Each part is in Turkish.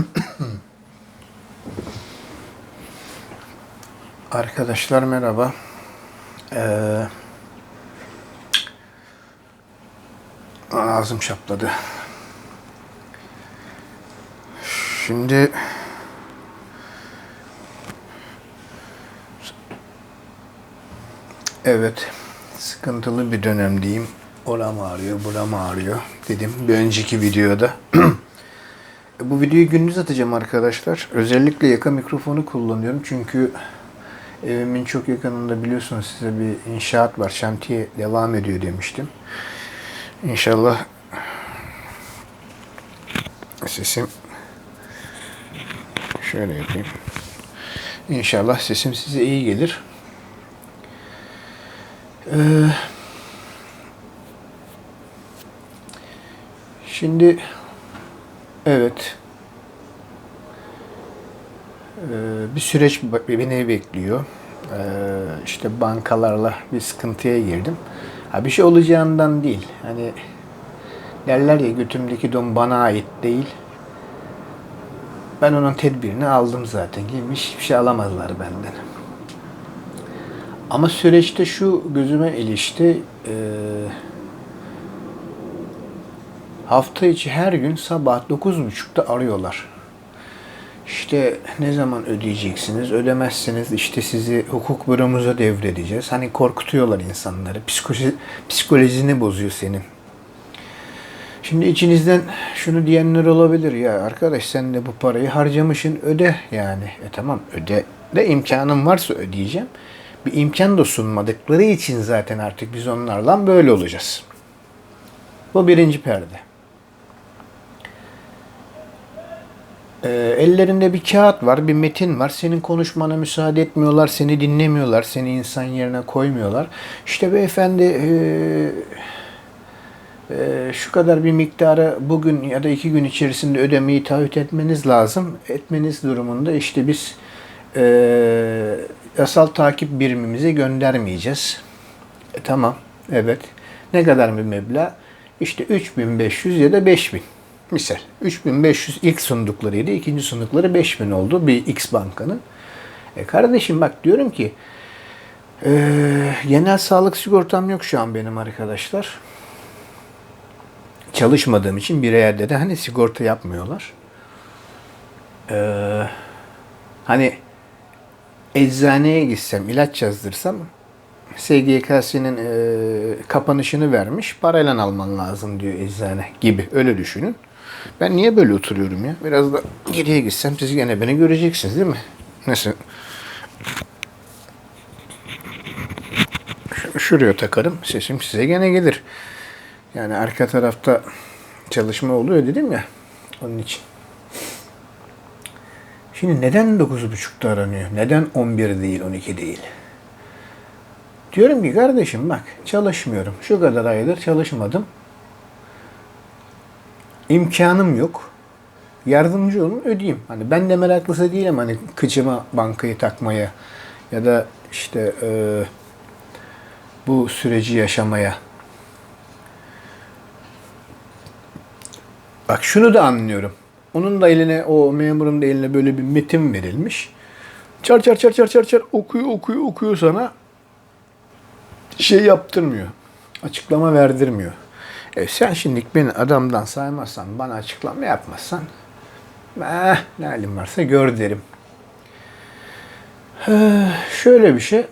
Arkadaşlar merhaba. Ee, ağzım şapladı. Şimdi evet sıkıntılı bir dönemdeyim. Oram ağrıyor, buram ağrıyor dedim bir önceki videoda. Bu videoyu gündüz atacağım arkadaşlar. Özellikle yaka mikrofonu kullanıyorum çünkü evimin çok yakınında biliyorsunuz size bir inşaat var. Şantiye devam ediyor demiştim. İnşallah sesim şöyle yapayım. İnşallah sesim size iyi gelir. Ee, şimdi evet bir süreç beni bekliyor. Ee, işte bankalarla bir sıkıntıya girdim. Ha bir şey olacağından değil. Hani derler ya götümdeki don bana ait değil. Ben onun tedbirini aldım zaten. Girmiş hiçbir şey alamazlar benden. Ama süreçte şu gözüme ilişti. Ee, hafta içi her gün sabah 9.30'da arıyorlar. İşte ne zaman ödeyeceksiniz? Ödemezseniz işte sizi hukuk büromuza devredeceğiz. Hani korkutuyorlar insanları. Psikoloji, psikolojini bozuyor senin. Şimdi içinizden şunu diyenler olabilir ya arkadaş sen de bu parayı harcamışsın öde yani. E tamam öde de imkanım varsa ödeyeceğim. Bir imkan da sunmadıkları için zaten artık biz onlarla böyle olacağız. Bu birinci perde. E, ellerinde bir kağıt var, bir metin var. Senin konuşmana müsaade etmiyorlar, seni dinlemiyorlar, seni insan yerine koymuyorlar. İşte beyefendi e, e, şu kadar bir miktarı bugün ya da iki gün içerisinde ödemeyi taahhüt etmeniz lazım. Etmeniz durumunda işte biz e, yasal takip birimimize göndermeyeceğiz. E, tamam, evet. Ne kadar bir meblağ? İşte 3500 ya da 5000. Misal 3500 ilk sunduklarıydı. ikinci sundukları 5000 oldu bir X bankanın. E kardeşim bak diyorum ki e, genel sağlık sigortam yok şu an benim arkadaşlar. Çalışmadığım için bir yerde de hani sigorta yapmıyorlar. E, hani eczaneye gitsem, ilaç yazdırsam SGK'sinin e, kapanışını vermiş, parayla alman lazım diyor eczane gibi. Öyle düşünün. Ben niye böyle oturuyorum ya? Biraz da geriye gitsem siz gene beni göreceksiniz değil mi? Nasıl? Şuraya takarım. Sesim size gene gelir. Yani arka tarafta çalışma oluyor dedim ya. Onun için. Şimdi neden 9.30'da aranıyor? Neden 11 değil, 12 değil? Diyorum ki kardeşim bak çalışmıyorum. Şu kadar aydır çalışmadım imkanım yok. Yardımcı olun ödeyeyim. Hani ben de meraklısı değilim hani kıçıma bankayı takmaya ya da işte e, bu süreci yaşamaya. Bak şunu da anlıyorum. Onun da eline, o memurun da eline böyle bir metin verilmiş. Çar çar çar çar çar çar okuyor okuyor okuyor sana. Şey yaptırmıyor. Açıklama verdirmiyor. E sen şimdi beni adamdan saymazsan, bana açıklama yapmazsan eh, ne halim varsa gör derim. Ee, şöyle bir şey.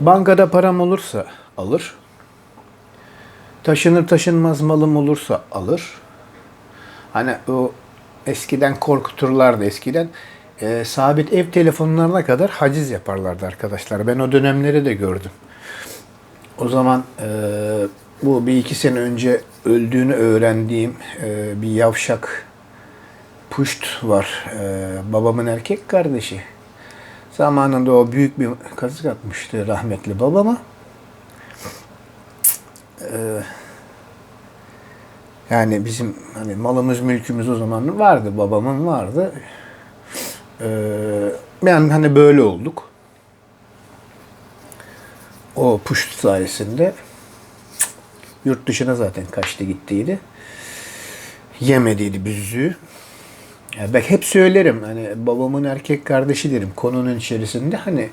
Bankada param olursa alır. Taşınır taşınmaz malım olursa alır. Hani o eskiden korkuturlardı eskiden. E, sabit ev telefonlarına kadar haciz yaparlardı arkadaşlar. Ben o dönemleri de gördüm. O zaman e, bu bir iki sene önce öldüğünü öğrendiğim e, bir yavşak Puşt var. E, babamın erkek kardeşi. Zamanında o büyük bir kazık atmıştı rahmetli babama. E, yani bizim hani malımız mülkümüz o zaman vardı. Babamın vardı. E, yani hani böyle olduk o push sayesinde yurt dışına zaten kaçtı gittiydi. yemediydi büzüğü. Ya ben hep söylerim hani babamın erkek kardeşi derim konunun içerisinde hani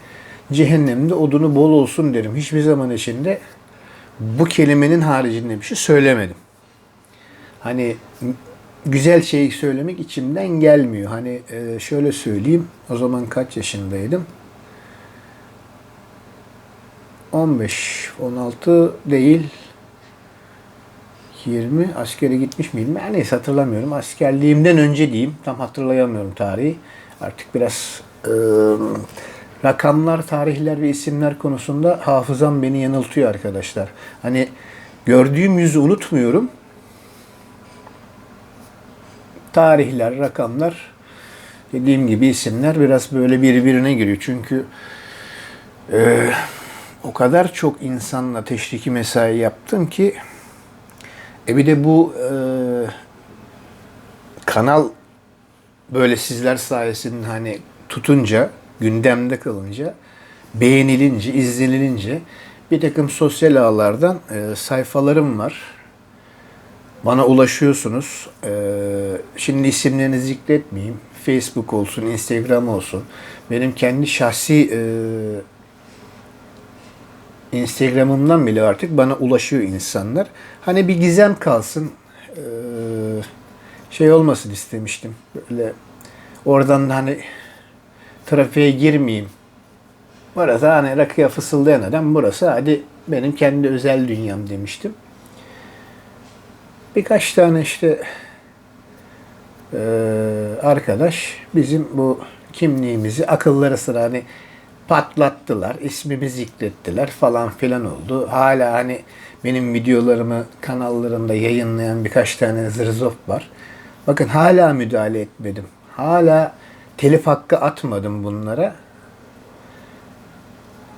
cehennemde odunu bol olsun derim. Hiçbir zaman içinde bu kelimenin haricinde bir şey söylemedim. Hani güzel şeyi söylemek içimden gelmiyor. Hani e, şöyle söyleyeyim. O zaman kaç yaşındaydım? 15, 16 değil. 20 askere gitmiş miydim? Ben neyse hatırlamıyorum. Askerliğimden önce diyeyim. Tam hatırlayamıyorum tarihi. Artık biraz e, rakamlar, tarihler ve isimler konusunda hafızam beni yanıltıyor arkadaşlar. Hani gördüğüm yüzü unutmuyorum. Tarihler, rakamlar dediğim gibi isimler biraz böyle birbirine giriyor. Çünkü e, o kadar çok insanla teşriki mesai yaptım ki e bir de bu e, kanal böyle sizler sayesinde hani tutunca, gündemde kalınca, beğenilince, izlenilince bir takım sosyal ağlardan e, sayfalarım var. Bana ulaşıyorsunuz. E, şimdi isimlerini zikretmeyeyim. Facebook olsun, Instagram olsun. Benim kendi şahsi e, Instagram'ımdan bile artık bana ulaşıyor insanlar. Hani bir gizem kalsın. Ee, şey olmasın istemiştim. Böyle oradan da hani trafiğe girmeyeyim. Burası hani rakıya fısıldayan adam burası hadi benim kendi özel dünyam demiştim. Birkaç tane işte eee, arkadaş bizim bu kimliğimizi akılları sıra hani patlattılar, ismimi zikrettiler falan filan oldu. Hala hani benim videolarımı kanallarında yayınlayan birkaç tane zırzof var. Bakın hala müdahale etmedim. Hala telif hakkı atmadım bunlara.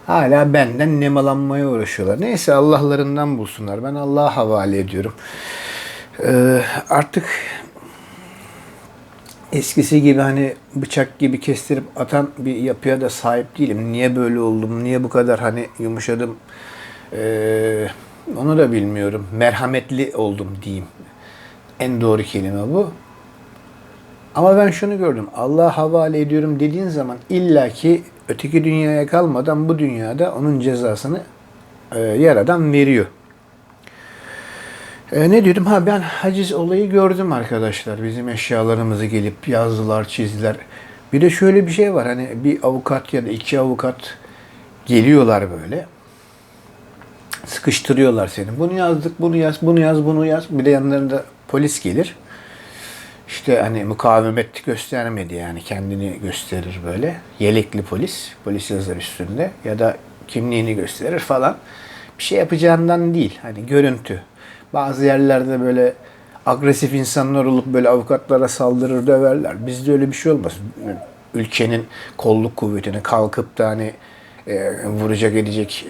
Hala benden nemalanmaya uğraşıyorlar. Neyse Allah'larından bulsunlar. Ben Allah'a havale ediyorum. Ee, artık eskisi gibi hani bıçak gibi kestirip atan bir yapıya da sahip değilim. Niye böyle oldum? Niye bu kadar hani yumuşadım? Ee, onu da bilmiyorum. Merhametli oldum diyeyim. En doğru kelime bu. Ama ben şunu gördüm. Allah'a havale ediyorum dediğin zaman illaki öteki dünyaya kalmadan bu dünyada onun cezasını e, yaradan veriyor. E, ne diyordum? Ha ben haciz olayı gördüm arkadaşlar. Bizim eşyalarımızı gelip yazdılar, çizdiler. Bir de şöyle bir şey var. Hani bir avukat ya da iki avukat geliyorlar böyle. Sıkıştırıyorlar seni. Bunu yazdık, bunu yaz, bunu yaz, bunu yaz. Bir de yanlarında polis gelir. İşte hani mukavemet göstermedi yani kendini gösterir böyle. Yelekli polis, polis yazar üstünde ya da kimliğini gösterir falan. Bir şey yapacağından değil hani görüntü. Bazı yerlerde böyle agresif insanlar olup böyle avukatlara saldırır döverler. Bizde öyle bir şey olmaz. Ülkenin kolluk kuvvetini kalkıp da hani e, vuracak edecek,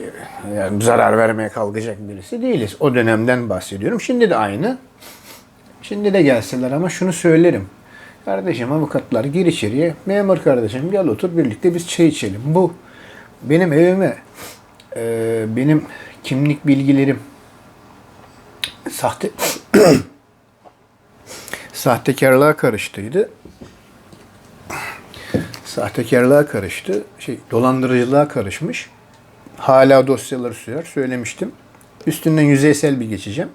e, yani zarar vermeye kalkacak birisi değiliz. O dönemden bahsediyorum. Şimdi de aynı. Şimdi de gelseler ama şunu söylerim. Kardeşim avukatlar gir içeriye. Memur kardeşim gel otur birlikte biz çay içelim. Bu benim evime e, benim kimlik bilgilerim sahte sahtekarlığa karıştıydı. Sahtekarlığa karıştı. Şey dolandırıcılığa karışmış. Hala dosyaları sürer. Söylemiştim. Üstünden yüzeysel bir geçeceğim.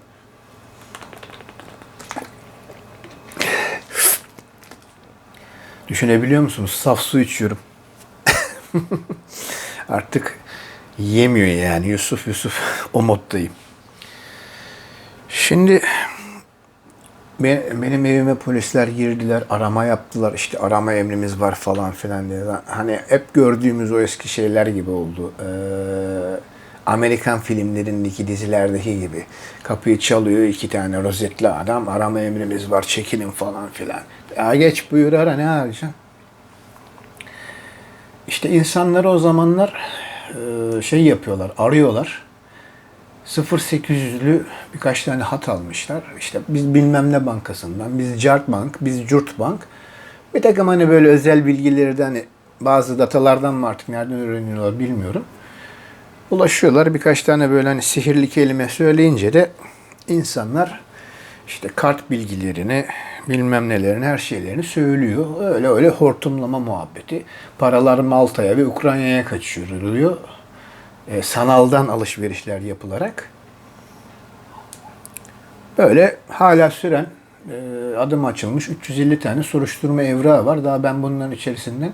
Düşünebiliyor musunuz? Saf su içiyorum. Artık yemiyor yani Yusuf Yusuf o moddayım. Şimdi be- benim evime polisler girdiler, arama yaptılar. İşte arama emrimiz var falan filan diye. Hani hep gördüğümüz o eski şeyler gibi oldu. Ee, Amerikan filmlerindeki dizilerdeki gibi. Kapıyı çalıyor iki tane rozetli adam. Arama emrimiz var, çekilin falan filan. Ya geç buyur ara ne arayacaksın? İşte insanları o zamanlar e, şey yapıyorlar, arıyorlar. 0800'lü birkaç tane hat almışlar. İşte biz bilmem ne bankasından, biz Cart Bank, biz Curt Bank. Bir takım hani böyle özel bilgilerden, hani bazı datalardan mı artık nereden öğreniyorlar bilmiyorum. Ulaşıyorlar birkaç tane böyle hani sihirli kelime söyleyince de insanlar işte kart bilgilerini, bilmem nelerini, her şeylerini söylüyor. Öyle öyle hortumlama muhabbeti. Paralar Malta'ya ve Ukrayna'ya kaçırılıyor. E, sanaldan alışverişler yapılarak. Böyle hala süren e, adım açılmış 350 tane soruşturma evrağı var. Daha ben bunların içerisinden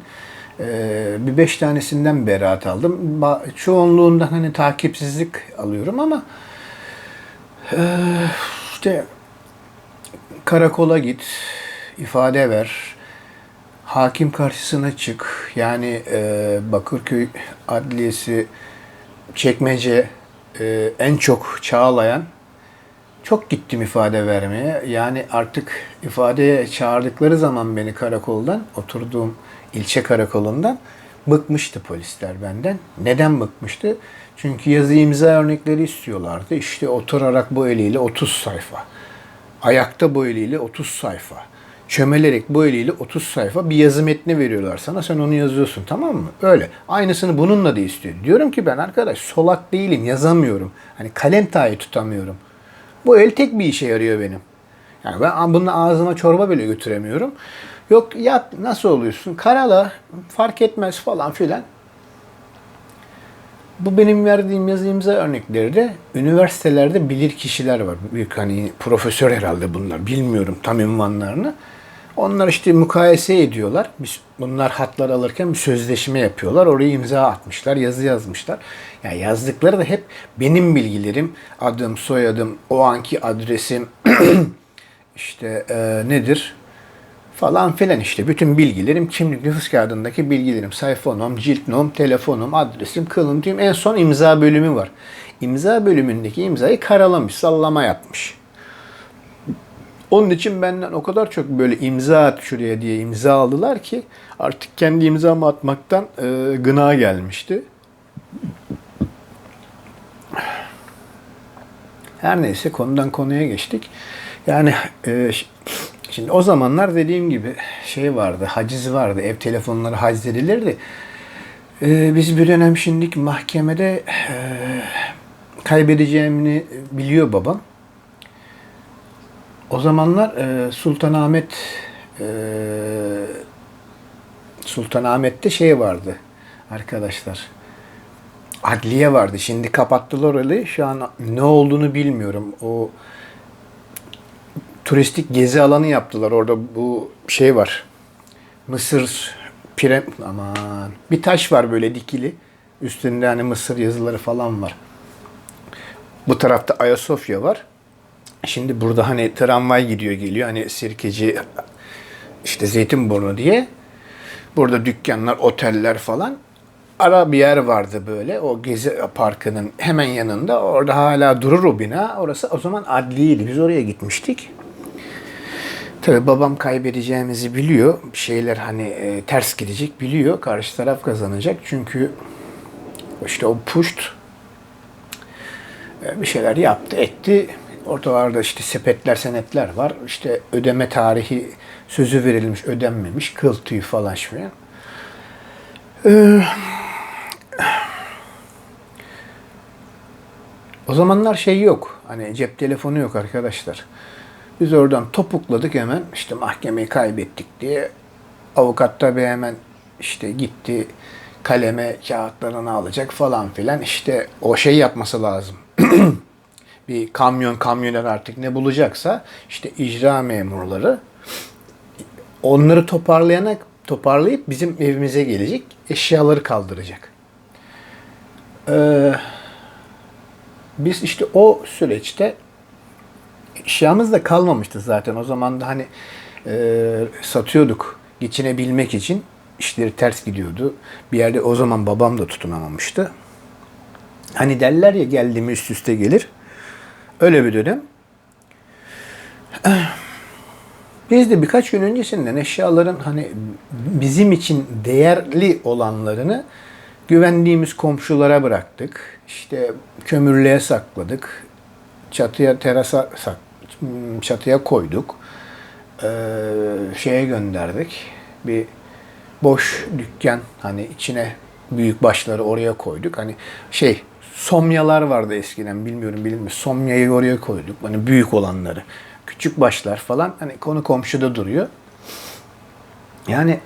e, bir beş tanesinden beraat aldım. Ba- Çoğunluğundan hani takipsizlik alıyorum ama e, işte karakola git, ifade ver, hakim karşısına çık. Yani e, Bakırköy Adliyesi, Çekmece e, en çok çağlayan çok gittim ifade vermeye. Yani artık ifadeye çağırdıkları zaman beni karakoldan, oturduğum ilçe karakolundan bıkmıştı polisler benden. Neden bıkmıştı? Çünkü yazı imza örnekleri istiyorlardı. İşte oturarak bu eliyle 30 sayfa. Ayakta bu eliyle 30 sayfa. Çömelerek bu eliyle 30 sayfa bir yazı metni veriyorlar sana. Sen onu yazıyorsun tamam mı? Öyle. Aynısını bununla da istiyor. Diyorum ki ben arkadaş solak değilim yazamıyorum. Hani kalem tahi tutamıyorum. Bu el tek bir işe yarıyor benim. Yani ben bununla ağzıma çorba bile götüremiyorum. Yok yap nasıl oluyorsun? Karala fark etmez falan filan. Bu benim verdiğim yazı imza örnekleri de üniversitelerde bilir kişiler var. Büyük hani profesör herhalde bunlar. Bilmiyorum tam ünvanlarını. Onlar işte mukayese ediyorlar. Bunlar hatlar alırken bir sözleşme yapıyorlar. Oraya imza atmışlar, yazı yazmışlar. Yani yazdıkları da hep benim bilgilerim, adım, soyadım, o anki adresim, işte e, nedir falan filan işte bütün bilgilerim kimlik nüfus kağıdındaki bilgilerim sayfa nom, cilt nom, telefonum, adresim, kılıntıyım en son imza bölümü var. İmza bölümündeki imzayı karalamış, sallama yapmış. Onun için benden o kadar çok böyle imza at şuraya diye imza aldılar ki artık kendi imzamı atmaktan e, gına gelmişti. Her neyse konudan konuya geçtik. Yani e, şimdi o zamanlar dediğim gibi şey vardı, haciz vardı. Ev telefonları haciz edilirdi. E, biz bir dönem şimdilik mahkemede e, kaybedeceğimi biliyor babam. O zamanlar e, Sultanahmet e, Sultanahmet'te şey vardı arkadaşlar. Adliye vardı. Şimdi kapattılar orayı. Şu an ne olduğunu bilmiyorum. O turistik gezi alanı yaptılar. Orada bu şey var. Mısır pirem aman bir taş var böyle dikili. Üstünde hani Mısır yazıları falan var. Bu tarafta Ayasofya var. Şimdi burada hani tramvay gidiyor geliyor. Hani Sirkeci işte Zeytinburnu diye. Burada dükkanlar, oteller falan. Ara bir yer vardı böyle. O Gezi Parkı'nın hemen yanında. Orada hala durur o bina. Orası o zaman adliydi. Biz oraya gitmiştik. Tabii babam kaybedeceğimizi biliyor. Bir şeyler hani e, ters gidecek biliyor. Karşı taraf kazanacak. Çünkü işte o puşt e, bir şeyler yaptı, etti. Ortalarda işte sepetler, senetler var. İşte ödeme tarihi sözü verilmiş, ödenmemiş. Kıl tüyü falan filan. Ee, o zamanlar şey yok. Hani cep telefonu yok arkadaşlar. Biz oradan topukladık hemen. işte mahkemeyi kaybettik diye. Avukat tabii hemen işte gitti kaleme kağıtlarını alacak falan filan. İşte o şey yapması lazım. bir kamyon kamyoner artık ne bulacaksa işte icra memurları onları toparlayana toparlayıp bizim evimize gelecek eşyaları kaldıracak. Ee, biz işte o süreçte eşyamız da kalmamıştı zaten. O zaman da hani e, satıyorduk geçinebilmek için işleri ters gidiyordu. Bir yerde o zaman babam da tutunamamıştı. Hani derler ya geldi mi üst üste gelir. Öyle bir dönem. Biz de birkaç gün öncesinden eşyaların hani bizim için değerli olanlarını güvendiğimiz komşulara bıraktık. İşte kömürlüğe sakladık. Çatıya terasa sak, çatıya koyduk. Ee, şeye gönderdik. Bir boş dükkan hani içine büyük başları oraya koyduk. Hani şey somyalar vardı eskiden bilmiyorum bilinmiyor. Somyayı oraya koyduk. Hani büyük olanları. Küçük başlar falan hani konu komşuda duruyor. Yani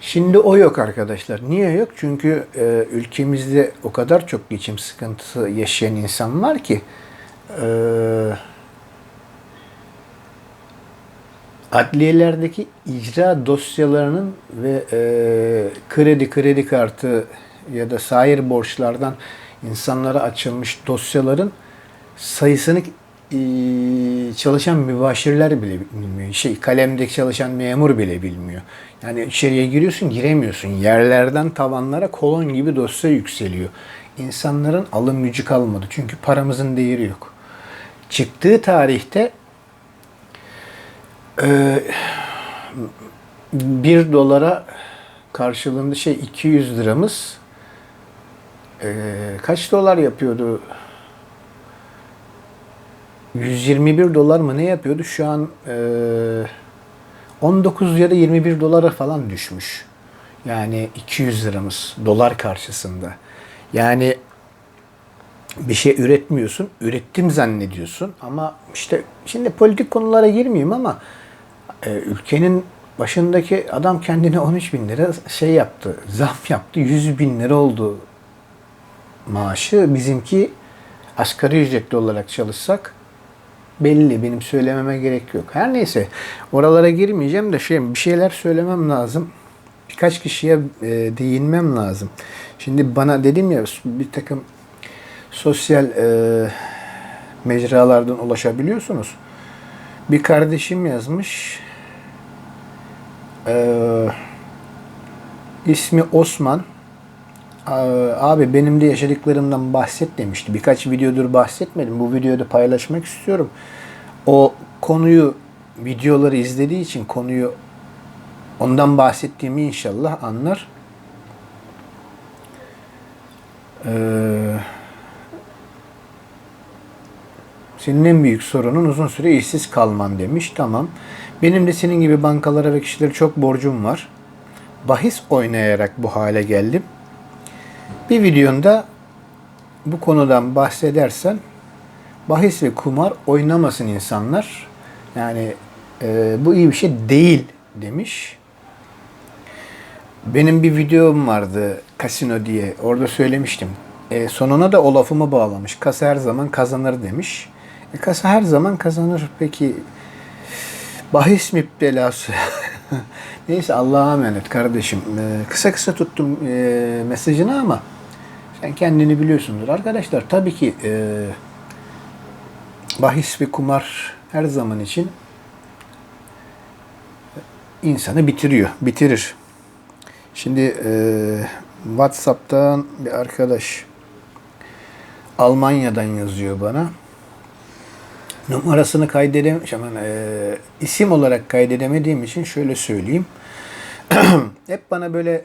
şimdi o yok arkadaşlar. Niye yok? Çünkü e, ülkemizde o kadar çok geçim sıkıntısı yaşayan insan var ki e, adliyelerdeki icra dosyalarının ve e, kredi kredi kartı ya da sair borçlardan insanlara açılmış dosyaların sayısını e, çalışan mübaşirler bile bilmiyor. Şey kalemdeki çalışan memur bile bilmiyor. Yani içeriye giriyorsun giremiyorsun. Yerlerden tavanlara kolon gibi dosya yükseliyor. İnsanların alım gücü kalmadı. Çünkü paramızın değeri yok. Çıktığı tarihte ee, 1 dolara karşılığında şey 200 liramız ee, kaç dolar yapıyordu? 121 dolar mı ne yapıyordu? Şu an ee, 19 ya da 21 dolara falan düşmüş. Yani 200 liramız dolar karşısında. Yani bir şey üretmiyorsun, ürettim zannediyorsun ama işte şimdi politik konulara girmeyeyim ama e, ülkenin başındaki adam kendine 13 bin lira şey yaptı, zam yaptı, 100 bin lira oldu maaşı. Bizimki asgari ücretli olarak çalışsak belli, benim söylememe gerek yok. Her neyse oralara girmeyeceğim de şey, bir şeyler söylemem lazım. Birkaç kişiye e, değinmem lazım. Şimdi bana dedim ya bir takım sosyal e, mecralardan ulaşabiliyorsunuz. Bir kardeşim yazmış. E, ismi Osman. Abi benim de yaşadıklarımdan bahset demişti. Birkaç videodur bahsetmedim. Bu videoda paylaşmak istiyorum. O konuyu videoları izlediği için konuyu ondan bahsettiğimi inşallah anlar. Eee Senin en büyük sorunun uzun süre işsiz kalman demiş. Tamam. Benim de senin gibi bankalara ve kişilere çok borcum var. Bahis oynayarak bu hale geldim. Bir videonda bu konudan bahsedersen bahis ve kumar oynamasın insanlar. Yani e, bu iyi bir şey değil demiş. Benim bir videom vardı kasino diye. Orada söylemiştim. E, sonuna da o lafımı bağlamış. Kasa her zaman kazanır demiş. E, kasa her zaman kazanır. Peki bahis müptelası. Neyse Allah'a emanet kardeşim. E, kısa kısa tuttum e, mesajını ama sen kendini biliyorsundur. Arkadaşlar tabii ki e, bahis ve kumar her zaman için insanı bitiriyor, bitirir. Şimdi e, WhatsApp'tan bir arkadaş Almanya'dan yazıyor bana. Numarasını kaydedem, e, isim olarak kaydedemediğim için şöyle söyleyeyim. Hep bana böyle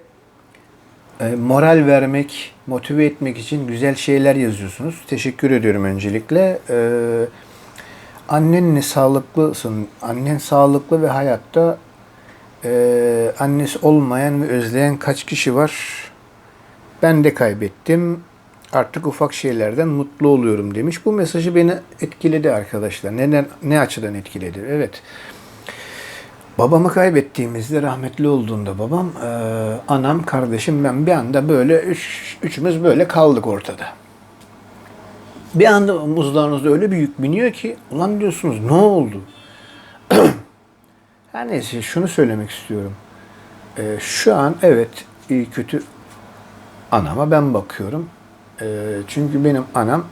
moral vermek, motive etmek için güzel şeyler yazıyorsunuz. Teşekkür ediyorum öncelikle. E, annenle sağlıklısın, annen sağlıklı ve hayatta e, annesi olmayan ve özleyen kaç kişi var? Ben de kaybettim artık ufak şeylerden mutlu oluyorum demiş. Bu mesajı beni etkiledi arkadaşlar. Neden ne açıdan etkiledi? Evet. Babamı kaybettiğimizde rahmetli olduğunda babam, e, anam, kardeşim ben bir anda böyle üç, üçümüz böyle kaldık ortada. Bir anda omuzlarınızda öyle bir yük biniyor ki ulan diyorsunuz ne oldu? Her neyse şunu söylemek istiyorum. E, şu an evet iyi kötü anama ben bakıyorum. E, çünkü benim anam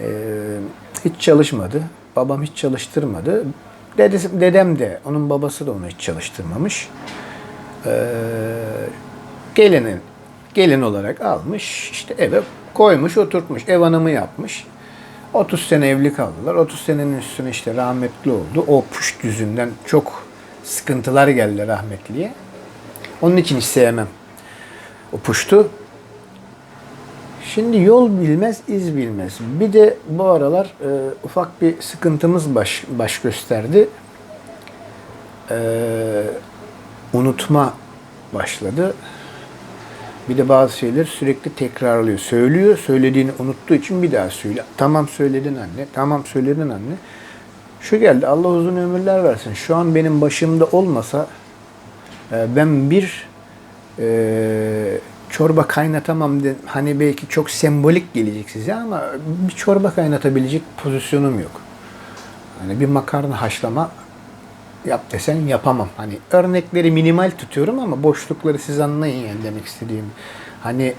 e, hiç çalışmadı. Babam hiç çalıştırmadı. Dedesi, dedem de, onun babası da onu hiç çalıştırmamış. E, gelinin, gelin olarak almış, işte eve koymuş, oturtmuş, ev hanımı yapmış. 30 sene evli kaldılar. 30 senenin üstüne işte rahmetli oldu. O puşt yüzünden çok sıkıntılar geldi rahmetliye. Onun için hiç sevmem. O puştu. Şimdi yol bilmez, iz bilmez. Bir de bu aralar e, ufak bir sıkıntımız baş, baş gösterdi. E, unutma başladı. Bir de bazı şeyler sürekli tekrarlıyor. Söylüyor, söylediğini unuttuğu için bir daha söyle. Tamam söyledin anne, tamam söyledin anne. Şu geldi Allah uzun ömürler versin. Şu an benim başımda olmasa e, ben bir e, çorba kaynatamam de, hani belki çok sembolik gelecek size ama bir çorba kaynatabilecek pozisyonum yok. Hani bir makarna haşlama yap desen yapamam. Hani örnekleri minimal tutuyorum ama boşlukları siz anlayın yani demek istediğim. Hani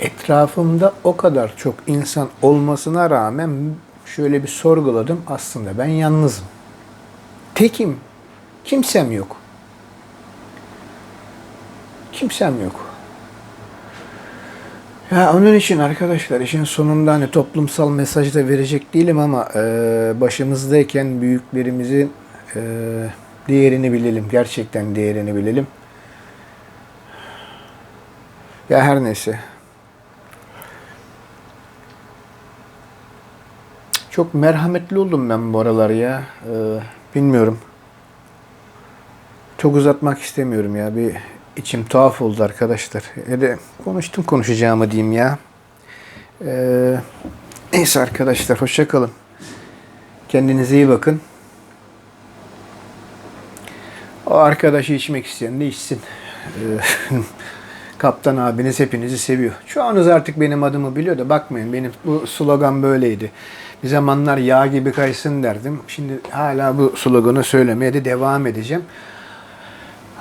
etrafımda o kadar çok insan olmasına rağmen şöyle bir sorguladım. Aslında ben yalnızım. Tekim. Kimsem yok. Kimsem yok. Ya onun için arkadaşlar işin sonunda hani toplumsal mesaj da verecek değilim ama e, başımızdayken büyüklerimizin e, değerini bilelim. Gerçekten değerini bilelim. Ya her neyse. Çok merhametli oldum ben bu aralar ya. Ee, bilmiyorum. Çok uzatmak istemiyorum ya. Bir içim tuhaf oldu arkadaşlar. Da konuştum konuşacağımı diyeyim ya. Ee, neyse arkadaşlar hoşça kalın. Kendinize iyi bakın. O arkadaşı içmek isteyen de içsin. Ee, Kaptan abiniz hepinizi seviyor. Çoğunuz artık benim adımı biliyor da bakmayın benim bu slogan böyleydi. Bir zamanlar yağ gibi kaysın derdim. Şimdi hala bu sloganı söylemeye de devam edeceğim.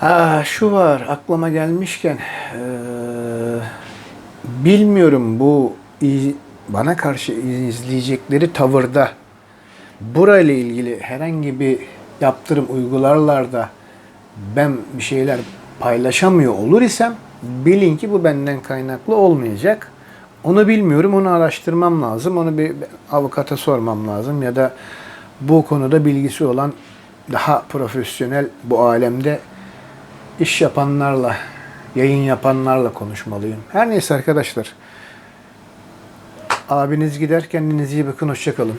Ha şu var aklıma gelmişken eee, bilmiyorum bu iz- bana karşı izleyecekleri tavırda burayla ilgili herhangi bir yaptırım uygularlar da ben bir şeyler paylaşamıyor olur isem bilin ki bu benden kaynaklı olmayacak. Onu bilmiyorum, onu araştırmam lazım. Onu bir avukata sormam lazım ya da bu konuda bilgisi olan daha profesyonel bu alemde iş yapanlarla, yayın yapanlarla konuşmalıyım. Her neyse arkadaşlar. Abiniz gider, kendinize iyi bakın, hoşçakalın.